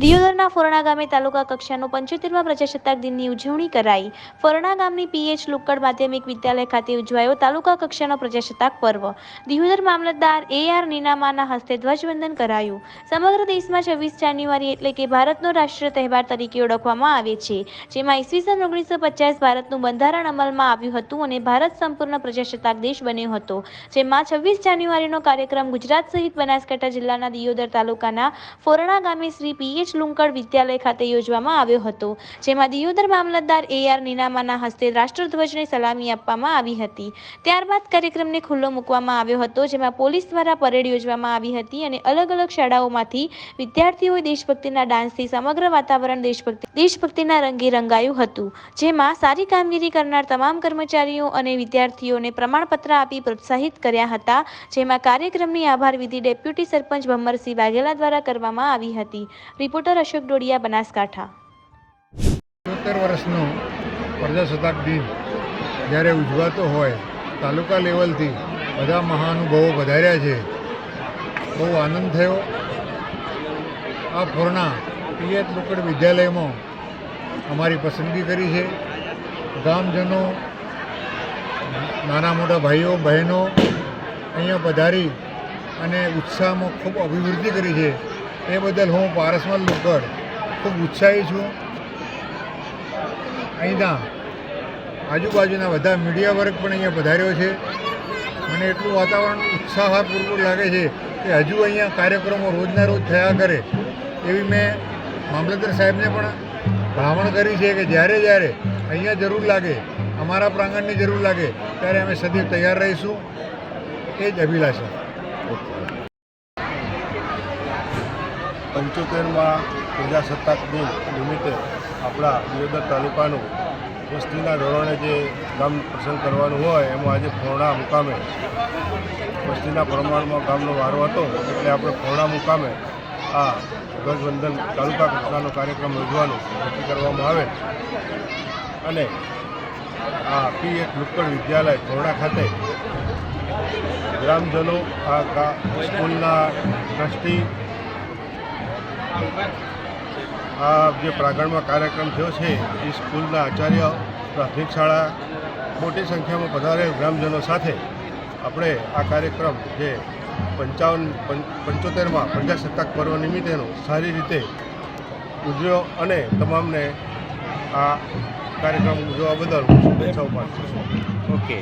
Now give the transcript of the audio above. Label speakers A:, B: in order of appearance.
A: દિયોદરના ફોરણા ગામે તાલુકા કક્ષાનો પંચોતેરમા પ્રજાસત્તાક દિનની ઉજવણી કરાઈ. ફોરણા ગામની પીએચ લુક્કડ માધ્યમિક વિદ્યાલય ખાતે ઉજવાયો તાલુકા કક્ષાનો પ્રજાસત્તાક પર્વ. દિયોદર મામલતદાર એ આર નીનામાના હસ્તે ધ્વજવંદન કરાયું. સમગ્ર દેશમાં છવ્વીસ જાન્યુઆરી એટલે કે ભારતનો રાષ્ટ્રીય તહેવાર તરીકે ઓળખવામાં આવે છે, જેમાં ઈસવીસન ઓગણીસો પચાસ ભારતનું બંધારણ અમલમાં આવ્યું હતું અને ભારત સંપૂર્ણ પ્રજાસત્તાક દેશ બન્યો હતો, જેમાં છવ્વીસ જાન્યુઆરીનો કાર્યક્રમ ગુજરાત સહિત બનાસકાંઠા જિલ્લાના દિયોદર તાલુકાના ફોરણા ગામે શ્રી પીએચ લુંકડ વિદ્યાલય ખાતે યોજવામાં આવ્યો હતો, જેમાં દિયોદર મામલતદાર એ આર નીનામાના હસ્તે રાષ્ટ્રધ્વજને સલામી આપવામાં આવી હતી. ત્યારબાદ કાર્યક્રમને ખુલ્લો મૂકવામાં આવ્યો હતો, જેમાં પોલીસ દ્વારા પરેડ યોજવામાં આવી હતી અને અલગ અલગ શાળાઓમાંથી વિદ્યાર્થીઓએ દેશભક્તિના ડાન્સથી સમગ્ર વાતાવરણ દેશભક્તિ દેશભક્તિના રંગે રંગાયું હતું. જેમાં સારી કામગીરી કરનાર તમામ કર્મચારીઓ અને વિદ્યાર્થીઓને પ્રમાણપત્ર આપી પ્રોત્સાહિત કર્યા હતા, જેમાં કાર્યક્રમની આભાર વિધિ ડેપ્યુટી સરપંચ ભમ્મરસિંહ વાઘેલા દ્વારા કરવામાં આવી હતી. રિપોર્ટર અશોક ડોડિયા, બનાસકાંઠા.
B: સિત્તેર વર્ષનો પ્રજાસત્તાક દિન જ્યારે ઉજવાતો હોય, તાલુકા લેવલથી બધા મહાનુભાવો વધાર્યા છે. બહુ આનંદ થયો. આ ફોરના પીએચ લોકડ વિદ્યાલયમાં અમારી પસંદગી કરી છે. ગામજનો, નાના મોટા ભાઈઓ, બહેનો અહીંયા પધારી અને ઉત્સાહમાં ખૂબ અભિવૃદ્ધિ કરી છે. એ બદલ હું પારસમલ લોકડ ખૂબ ઉત્સાહી છું. અહીંના આજુબાજુના બધા મીડિયા વર્ગ પણ અહીંયા પધાર્યો છે. મને એટલું વાતાવરણ ઉત્સાહપૂર્વક લાગે છે કે હજુ અહીંયા કાર્યક્રમો રોજના રોજ થયા કરે એવી મેં મામલતદાર સાહેબને પણ ભલામણ કરી છે કે જ્યારે જ્યારે અહીંયા જરૂર લાગે, અમારા પ્રાંગણની જરૂર લાગે, ત્યારે અમે સદી તૈયાર રહીશું. એ જ અભિલાષા.
C: પંચોતેરમાં પ્રજાસત્તાક દિન નિમિત્તે આપણા દિયોદર તાલુકાનું વસ્તીના ધોરણે જે ગામ પસંદ કરવાનું હોય, એમાં આજે ફોરણા મુકામે વસ્તીના પ્રમાણમાં ગામનો વારો હતો, એટલે આપણે ફોરણા મુકામે આ ધ્વજવંદન તાલુકા કક્ષાનો કાર્યક્રમ યોજવાનું નક્કી કરવામાં આવે. અને આ પી એક નુક્કડ વિદ્યાલય ફોરણા ખાતે ગ્રામજનો, આ સ્કૂલના ટ્રસ્ટી આ જે પ્રાંગણમાં કાર્યક્રમ થયો છે, એ સ્કૂલના આચાર્ય પ્રાથમિક શાળા મોટી સંખ્યામાં પધારેલ ગ્રામજનો સાથે. આપણે આ કાર્યક્રમ જે પંચાવન પંચોતેરમાં પ્રજાસત્તાક પર્વ નિમિત્તેનો સારી રીતે ઉજવ્યો અને તમામને આ કાર્યક્રમ ઉજવવા બદલ શુભેચ્છાઓ પાઠવું છું.
D: ઓકે